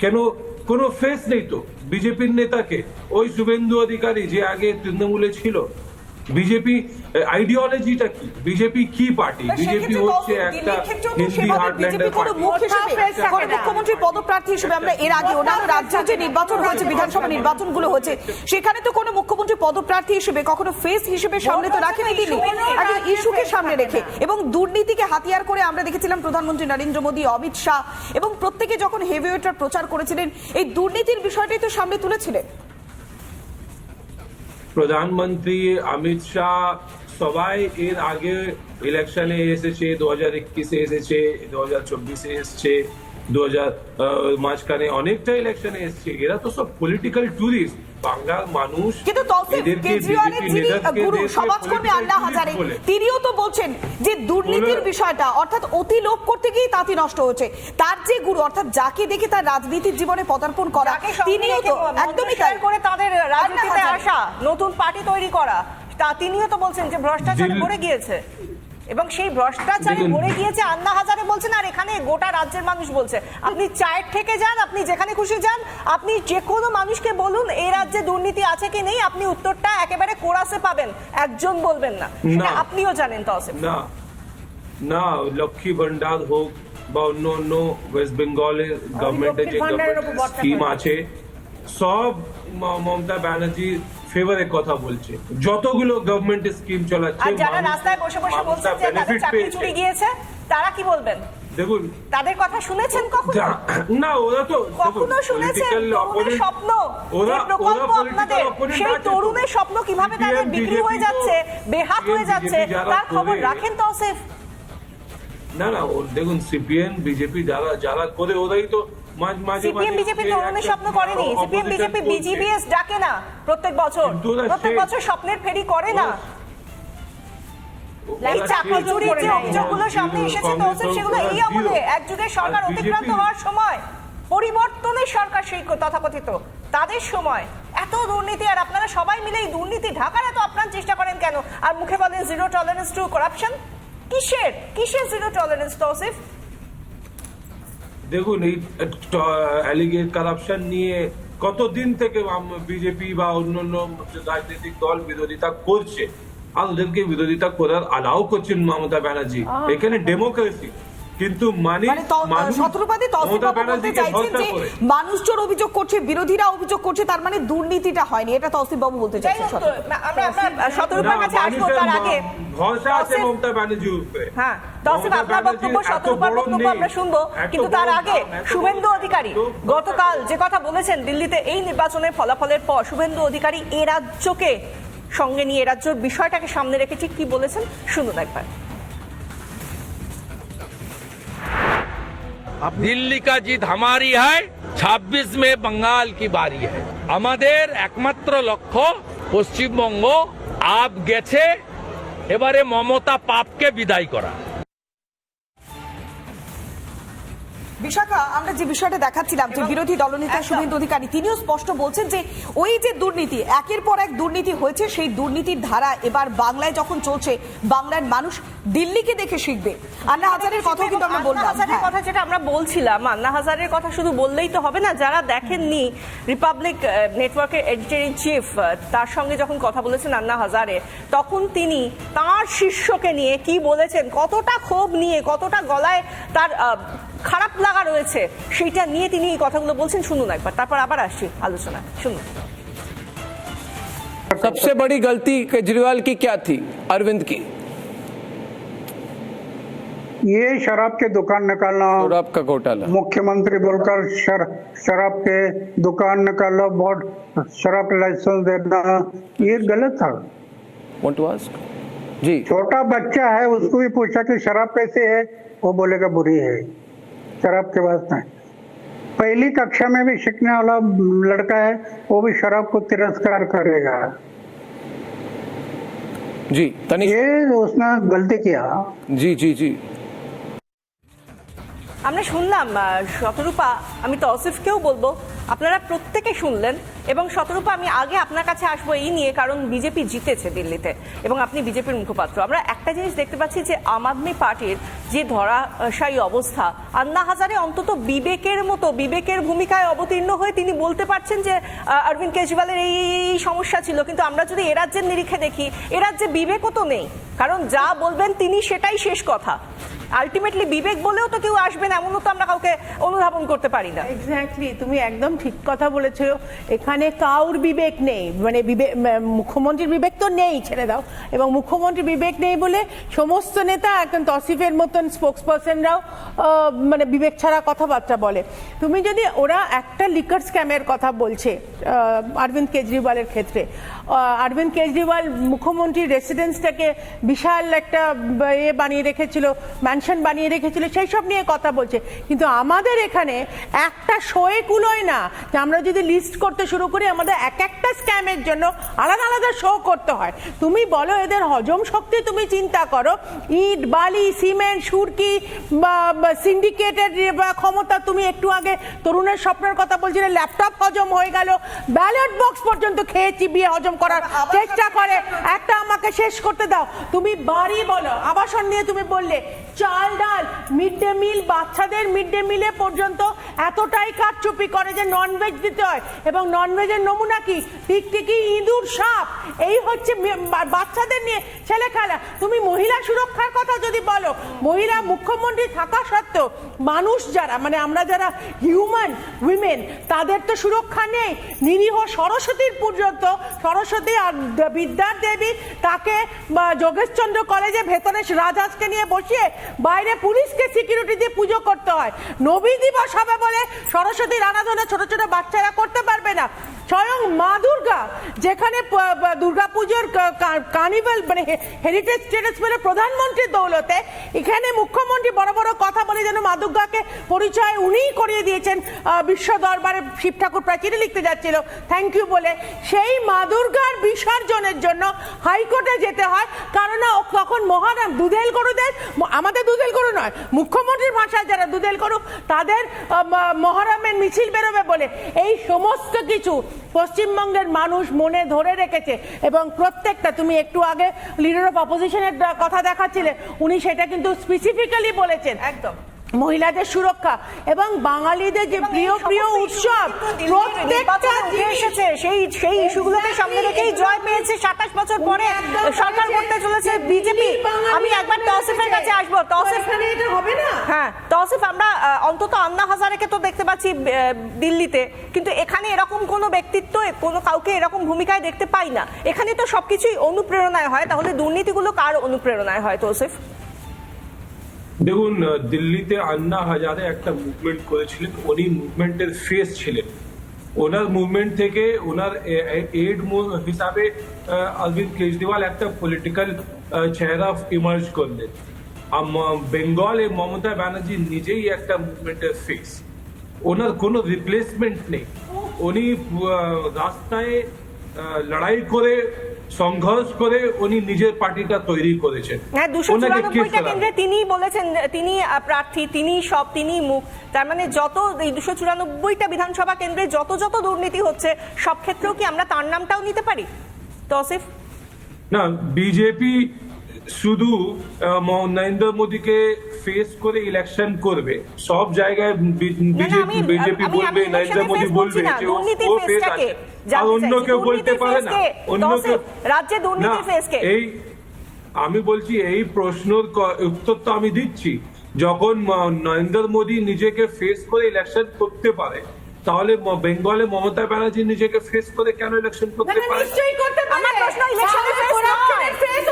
কেন কোনো ফেস নেই তো? বিজেপির নেতাকে? ওই শুভেন্দু অধিকারী যে আগে তৃণমূলে ছিল বিজেপি আইডিওলজিটা কি? বিজেপি কি পার্টি বিজেপি হচ্ছে একটা হিন্দি হার্টল্যান্ডের কোনো পার্টি মুখ হিসেবে কথা face কোনো থাকে না। মুখ্যমন্ত্রীর পদপ্রার্থী হিসেবে আমরা এর আগে অন্যান্য রাজ্যে যে নির্বাচন হয়েছে বিধানসভা নির্বাচনগুলো হয়েছে সেখানে তো কোনো মুখ্যমন্ত্রী পদপ্রার্থী হিসেবে কখনো ফেস হিসেবে সামনে তো রাখেনি তিনি একটা ইস্যুকে সামনে রেখে এবং দুর্নীতিকে হাতিয়ার করে আমরা দেখেছিলাম প্রধানমন্ত্রী নরেন্দ্র মোদী অমিত শাহ এবং প্রত্যেকে যখন হেভিওয়েটার প্রচার করেছিলেন এই দুর্নীতির বিষয়টাই তো সামনে তুলেছিলেন। প্রধানমন্ত্রী অমিত শাহ সবাই এর আগে ইলেকশনে এসেছে দু হাজার একুশে এসেছে দু হাজার চব্বিশে এসছে দু হাজার মাঝখানে অনেকটা ইলেকশনে এসছে। এরা তো সব পলিটিক্যাল ট্যুরিস্ট বাংলার মানুষ কিন্তু তৌসিফ কেজরিওয়ালের যিনি গুরু সমাজকর্মী আল্লাহ হাজারে তিনিও তো বলছেন যে দুর্নীতির বিষয়টা অর্থাৎ অতি লোভ করতে গিয়ে তাঁতি নষ্ট হচ্ছে তার যে গুরু অর্থাৎ যাকে দেখে তার রাজনীতির জীবনে পদার্পণ করা তিনিও তো একদমই তাই। করে তাদের রাজনীতিতে আসা নতুন পার্টি তৈরি করা তা তিনিও তো বলছেন যে ভ্রষ্টাচার ভরে গিয়েছে। এবং সেই ভ্রষ্টাচারে ভরে গিয়েছে আন্না হাজারে বলছেন আর এখানে গোটা রাজ্যের মানুষ বলছে আপনি চায়ের থেকে যান আপনি যেখানে খুশি যান আপনি যে কোনো মানুষকে বলুন এই রাজ্যে দুর্নীতি আছে কি নেই আপনি উত্তরটা একেবারে কোরাসে পাবেন একজন বলবেন না। সেটা। আপনিও জানেন তসিফ না। না লক্ষ্মী ভান্ডার হোক বা অন্য অন্য ওয়েস্ট বেঙ্গলের গভর্নমেন্টের যে স্কিম আছে সব মমতা ব্যানার্জির ফেভারে কথা বলছে। যতগুলো গভর্নমেন্টের স্কিম চালাচ্ছে আর যারা রাস্তায় বসে বসে বলছেন যে তাদের চাকরি চুরি গিয়েছে তারা কি বলবেন? দেখুন তাদের কথা শুনেছেন কখনো? না ওরা তো কখনো শুনেছেন? তরুণের স্বপ্ন ওরা প্রকল্প আপনাদের সেই তরুণের স্বপ্ন কীভাবে তাদের বিক্রি হয়ে যাচ্ছে বেহাত হয়ে যাচ্ছে তার খবর রাখেন তো সেফ না না ও দেখুন সিপিএম বিজেপি যারা যারা করে ওরাই তো সিপিএম বিজেপি যে তরুণের স্বপ্ন করেনি। সিপিএম বিজেপি বিজিবিএস ডাকে না প্রত্যেক বছর। প্রত্যেক বছর স্বপ্নের ফেরি করে না। সরকার অতিক্রান্ত হওয়ার সময় পরিবর্তনের সরকার সেই তথাকথিত। তাদের সময়। এত দুর্নীতি আর আপনারা সবাই মিলে এই দুর্নীতি ঢাকার এত আপনার চেষ্টা করেন কেন? আর মুখে বলেন জিরো টলারেন্স টু করাপশন কিসের? কিসের জিরো টলারেন্স তৌসিফ? দেখুন এই অ্যালিগেট কারাপশন নিয়ে কতদিন থেকে বিজেপি বা অন্যান্য রাজনৈতিক দল বিরোধিতা করছে? আর ওদেরকে বিরোধিতা করার আলাও করছেন মমতা ব্যানার্জি। এখানে ডেমোক্রেসি কিন্তু মানে শত্রুপাতি মমতা বলতে চাইছেন যে মানুষজন অভিযোগ করছে বিরোধীরা অভিযোগ করছে তার মানে দুর্নীতিটা হয়নি। এটা তৌসিফ বাবু বলতে চাইছেন। আমরা আপনার শতরূপার কাছে আসব তার আগে। ভরসা আছে মমতা ব্যানার্জির উপরে। হ্যাঁ তসিফ আপনার বক্তব্য শতরূপার বক্তব্য আমরা শুনব। কিন্তু তার আগে শুভেন্দু অধিকারী গতকাল যে কথা বলেছেন দিল্লিতে এই নির্বাচনের ফলাফলের পর শুভেন্দু অধিকারী এ রাজ্যকে সঙ্গে নিয়ে এ রাজ্যের বিষয়টাকে সামনে রেখে ঠিক কি বলেছেন শুনুন একবার। দিল্লি কা জিত হামারি হয় ছাব্বিশ মে বাঙ্গাল কি বাড়ি হয় আমাদের একমাত্র লক্ষ্য পশ্চিমবঙ্গ আপ গেছে এবারে মমতা পাপকে বিদায় করা। বিশাখা আমরা যে বিষয়টা দেখাচ্ছিলাম যে বিরোধী দলনেতা। শুভেন্দু অধিকারী তিনিও স্পষ্ট বলছেন যে ওই যে দুর্নীতি একের পর এক দুর্নীতি হয়েছে সেই দুর্নীতির ধারা এবার বাংলায় যখন চলছে বাংলার মানুষ দিল্লিকে দেখে শিখবে আন্না হাজারের কথাও কিন্তু আমরা আন্না বললাম হাজারের হ্যাঁ। কথা যেটা আমরা বলছিলাম আন্না হাজারের কথা শুধু বললেই তো হবে না যারা দেখেননি রিপাবলিক নেটওয়ার্কের এডিটর ইন চিফ তার সঙ্গে যখন কথা বলেছেন আন্না হাজারে তখন তিনি তার শিষ্যকে নিয়ে কি বলেছেন কতটা ক্ষোভ নিয়ে কতটা গলায় তার আহ, খারাপ লাগা রয়েছে সেইটা নিয়ে তিনি এই কথাগুলো বলছেন শুনুন একবার তারপর আবার আসছি আলোচনা শুনুন सबसे बड़ी गलती केजरीवाल की क्या थी अरविंद की ये शराब के दुकान निकालना। शराब का घोटाला। मुख्यमंत्री बोलकर शर, शराब के दुकान निकालो बोर्ड शराब का लाइसेंस देना ये गलत था। वांट टू आस्क जी। छोटा बच्चा है उसको भी पूछा कि शराब कैसे है वो बोलेगा बुरी है शराब के बाद नहीं। पहली कक्षा में भी सीखने वाला लड़का है वो भी शराब को तिरस्कार करेगा। जी तनिष ये उसने गलती किया। जी जी जी। আমরা শুনলাম শতরূপা, আমি তৌসিফকেও বলব, আপনারা প্রত্যেকে শুনলেন এবং শতরূপা, আমি আগে আপনার কাছে আসব এই নিয়ে, কারণ বিজেপি জিতেছে দিল্লিতে এবং আপনি বিজেপির মুখপাত্র। আমরা একটা জিনিস দেখতে পাচ্ছি যে আম আদমি পার্টির যে ধরাশায়ী অবস্থা, আন্না হাজারে অন্তত বিবেকের মতো, বিবেকের ভূমিকায় অবতীর্ণ হয়ে তিনি বলতে পারছেন যে অরবিন্দ কেজরিওয়ালের এই, এই- সমস্যা ছিল। কিন্তু আমরা যদি এ রাজ্যের নিরিখে দেখি, এ রাজ্যে বিবেকও তো নেই। কারণ যা বলবেন তিনি সেটাই শেষ কথা। আলটিমেটলি বিবেক বলেও তো কেউ আসবেন এমনও তো আমরা কাউকে অনুধাবন করতে পারি না। এক্স্যাক্টলি তুমি একদম ঠিক কথা বলেছ। এখানে কাউর বিবেক নেই মানে বিবেক মুখ্যমন্ত্রীর বিবেক তো নেই, ছেড়ে দাও। এবং মুখ্যমন্ত্রীর বিবেক নেই বলে সমস্ত নেতা একদম তসিফের মতন স্পোক্স পার্সনরাও মানে বিবেক ছাড়া কথাবার্তা বলে। তুমি যদি, ওরা একটা লিকার স্ক্যামের কথা বলছে অরবিন্দ কেজরিওয়ালের ক্ষেত্রে অরবিন্দ কেজরিওয়াল মুখ্যমন্ত্রীর রেসিডেন্সটাকে বিশাল একটা এ বানিয়ে রেখেছিল ম্যানশন বানিয়ে রেখেছিল, সেই সব নিয়ে কথা বলছে। কিন্তু আমাদের এখানে একটা শোয়ে কুলোয় না যে আমরা যদি লিস্ট করতে শুরু করি, আমাদের এক একটা স্ক্যামের জন্য আলাদা আলাদা শো করতে হয়। তুমি বলো, এদের হজম শক্তি তুমি চিন্তা করো। ইট, বালি, সিমেন্ট, সুরকি, বা সিন্ডিকেটের ক্ষমতা তুমি একটু আগে তরুণের স্বপ্নের কথা বলছিলে ল্যাপটপ হজম হয়ে গেল ব্যালট বক্স পর্যন্ত খেয়ে চিবিয়ে হজম করার চেষ্টা করে। একটা আমাকে শেষ করতে দাও। তুমি বাড়ি বলো। আবাসন নিয়ে তুমি বললে চাল ডাল মিড ডে মিল বাচ্চাদের মিড ডে মিলে পর্যন্ত এতটাই কারচুপি করে যে ননভেজ দিতে হয়। এবং ননভেজের নমুনা কি? টিকটিকি ইঁদুর সাপ। এই হচ্ছে বাচ্চাদের নিয়ে ছেলে খেলা। তুমি মহিলা সুরক্ষার কথা যদি বলো মহিলা মুখ্যমন্ত্রী থাকা সত্ত্বেও মানুষ যারা মানে আমরা যারা হিউম্যান উইমেন তাদের তো সুরক্ষা নেই। নিরীহ সরস্বতীর পর্যন্ত সরস্বতী আর বিদ্যার দেবী তাকে যোগেশচন্দ্র কলেজে ভেতরে রাজহাঁসকে নিয়ে বসিয়ে বাইরে পুলিশকে সিকিউরিটি দিয়ে পুজো করতে হয়। নবী দিবস হবে বলে সরস্বতীর আরাধনা ছোট ছোট বাচ্চারা করতে পারবে না। স্বয়ং মা দুর্গা, যেখানে দুর্গাপুজোর কার্নিভাল মানে হেরিটেজ স্টেটাস বলে প্রধানমন্ত্রীর দৌলতে, এখানে মুখ্যমন্ত্রী বড় বড় কথা বলে যেন মা দুর্গাকে পরিচয় উনিই করিয়ে দিয়েছেন বিশ্ব দরবারে শিব ঠাকুর প্রাচীরে লিখতে যাচ্ছিল। থ্যাংক ইউ বলে। সেই মা দুর্গার বিসর্জনের জন্য হাইকোর্টে যেতে হয়। কারণ তখন মহারাম দুধেল গরুদের, আমাদের দুধেল গরু নয়, মুখ্যমন্ত্রীর ভাষায় যারা দুধেল গরু, তাদের মহরমের মিছিল বেরোবে বলে। এই সমস্ত কিছু পশ্চিমবঙ্গের মানুষ মনে ধরে রেখেছে এবং প্রত্যেকটা, তুমি একটু আগে লিডার অফ অপোজিশনের কথা দেখাচ্ছিলে, উনি সেটা কিন্তু স্পেসিফিক্যালি বলেছেন। একদম। মহিলাদের সুরক্ষা এবং বাঙালিদের যে প্রিয় প্রিয় উৎসব প্রত্যেকটা এসেছে। সেই সেই ইস্যুগুলোকে সামনে রেখেই জয় পেয়েছে সাতাশ বছর পরে সরকার করতে চলেছে বিজেপি। আমি একবার তসিফের কাছে আসব। তসিফ এটা হবে না? হ্যাঁ তসিফ আমরা অন্তত আন্না হাজারেকে তো দেখতে পাচ্ছি দিল্লিতে। কিন্তু এখানে এরকম কোনো ব্যক্তিত্ব কোনো কাউকে এরকম ভূমিকায় দেখতে পাই না। এখানে তো সবকিছুই অনুপ্রেরণায় হয়। তাহলে দুর্নীতিগুলো কার অনুপ্রেরণায় হয় তৌসিফ? দেখুন দিল্লিতে আন্না হাজারে একটা মুভমেন্ট করেছিলেন, উনি মুভমেন্টের ফেস ছিলেন। ওনার মুভমেন্ট থেকে ওনার এড হিসাবে অরবিন্দ কেজরিওয়াল একটা পলিটিক্যাল চেহারা ইমার্জ করলেন। বেঙ্গলে মমতা ব্যানার্জি নিজেই একটা মুভমেন্টের ফেস ওনার কোনো রিপ্লেসমেন্ট নেই। উনি রাস্তায় লড়াই করে সংঘর্ষ করে উনি নিজের পার্টিটা তৈরি করেছেন। হ্যাঁ দুশো চুরানব্বইটা কেন্দ্রে তিনি বলেছেন তিনি প্রার্থী তিনি সব তিনি মুখ। তার মানে যত এই দুশো চুরানব্বইটা বিধানসভা কেন্দ্রে যত যত দুর্নীতি হচ্ছে সব ক্ষেত্রেও কি আমরা তার নামটাও নিতে পারি? তসিফ? না বিজেপি শুধু নরেন্দ্র মোদীকে ফেস করে ইলেকশন করবে। সব জায়গায় বিজেপি বলবে নরেন্দ্র মোদী বলবে যে ও- ফেস আছে। আর অন্য কেউ বলতে পারে না। অন্য কেউ রাজ্যে দুর্নীতির না, এই আমি বলছি এই প্রশ্নের উত্তর তো আমি দিচ্ছি। যখন নরেন্দ্র মোদী নিজেকে ফেস করে ইলেকশন করতে পারে তাহলে বেঙ্গলে মমতা ব্যানার্জি নিজেকে ফেস করে কেন ইলেকশন করতে পারে? নিশ্চয়ই করতে পারে। আমার প্রশ্ন election এ তাহলে face